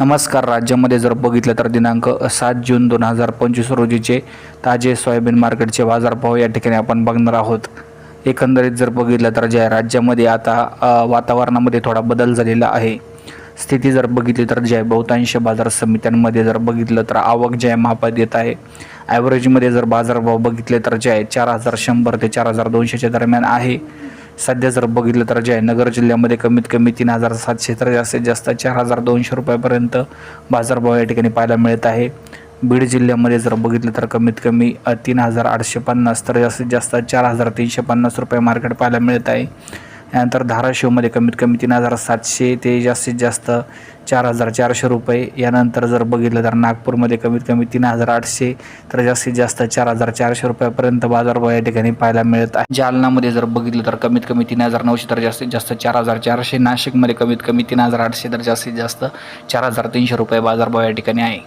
नमस्कार. राज्यामध्ये जर बघितलं तर दिनांक सात जून दोन हजार पंचवीस रोजीचे ताजे सोयाबीन मार्केटचे बाजारभाव या ठिकाणी आपण बघणार आहोत. एकंदरीत जर बघितलं तर जे आहे राज्यामध्ये आता वातावरणामध्ये थोडा बदल झालेला आहे स्थिती जर बघितली तर जे आहे बहुतांश बाजार समित्यांमध्ये जर बघितलं तर आवक ज्या आहे मापात येत आहे ॲव्हरेजमध्ये जर बाजारभाव बघितले तर जे आहे चार हजार शंभर ते चार हजार दोनशेच्या दरम्यान आहे सध्या जर बघितलं तर जे आहे नगर जिल्ह्यामध्ये कमीत कमी तीन हजार सातशे तर जास्तीत जास्त चार हजार दोनशे रुपयापर्यंत बाजारभाव या ठिकाणी पाहायला मिळत आहे. बीड जिल्ह्यामध्ये जर बघितलं तर कमीत कमी तीन हजार आठशे पन्नास तर जास्तीत जास्त चार हजार तीनशे पन्नास रुपये मार्केट पाहायला मिळत आहे. यानंतर धाराशिवमध्ये कमीत कमी तीन हजार सातशे ते जास्तीत जास्त चार हजार चारशे रुपये. यानंतर जर बघितलं तर नागपूरमध्ये कमीत कमी तीन हजार आठशे तर जास्तीत जास्त चार हजार चारशे रुपयापर्यंत बाजारभाव या ठिकाणी पाहायला मिळत आहे. जालनामध्ये जर बघितलं तर कमीत कमी तीन हजार नऊशे तर जास्तीत जास्त चार हजार चारशे नाशिकमध्ये कमीत कमी तीन हजार आठशे तर जास्तीत जास्त चार हजार तीनशे रुपये बाजारभाव या ठिकाणी आहे.